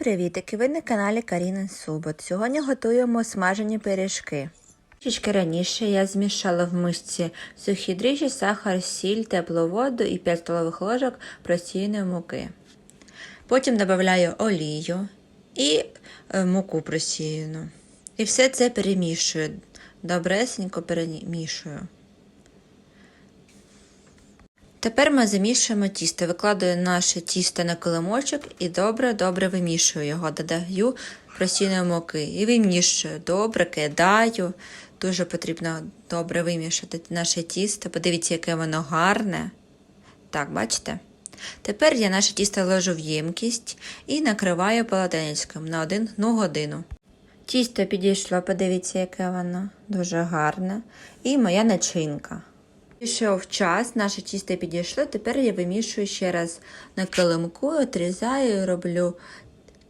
Привітики! Ви на каналі Каріна Субот. Сьогодні готуємо смажені пиріжки. Трішки раніше я змішала в мисці сухі дріжджі, сахар, сіль, теплу воду і 5 столових ложок просіяної муки. Потім додаю олію і е, муку просіяну. І все це перемішую. Добресенько перемішую. Тепер ми замішуємо тісто. Викладаю наше тісто на килимочок і добре-добре вимішую його. Додаю просійної муки і вимішую. Добре кидаю. Дуже потрібно добре вимішати наше тісто. Подивіться, яке воно гарне. Так, бачите? Тепер я наше тісто ложу в ємкість і накриваю полотенечком на одну годину. Тісто підійшло, подивіться, яке воно. Дуже гарне. І моя начинка. Пішов час, наше тісто підійшло, тепер я вимішую ще раз на килимку, отрізаю, роблю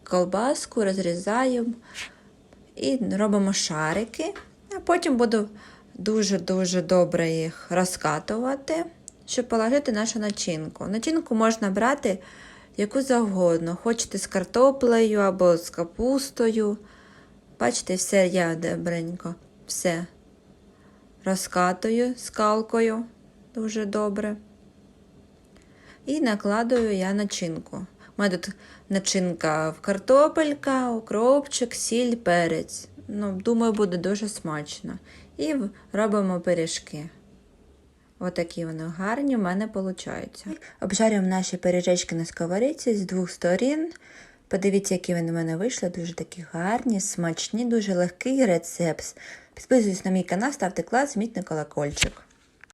колбаску, розрізаю і робимо шарики. А потім буду дуже-дуже добре їх розкатувати, щоб положити нашу начинку. Начинку можна брати яку завгодно. Хочете з картоплею або з капустою. Бачите, все я добренько, все розкатую скалкою дуже добре. І накладую я начинку. У мене тут начинка в картопелька, укропчик, сіль, перець. Ну, Думаю, буде дуже смачно. І робимо пиріжки. Отакі вони гарні в мене виходять. Обжарюємо наші пиріжечки на сковорідці з двох сторін. Подивіться, які вони в мене вийшли. Дуже такі гарні, смачні, дуже легкий рецепт. Підписуйтесь на мій канал, ставте клас, зміть на колокольчик.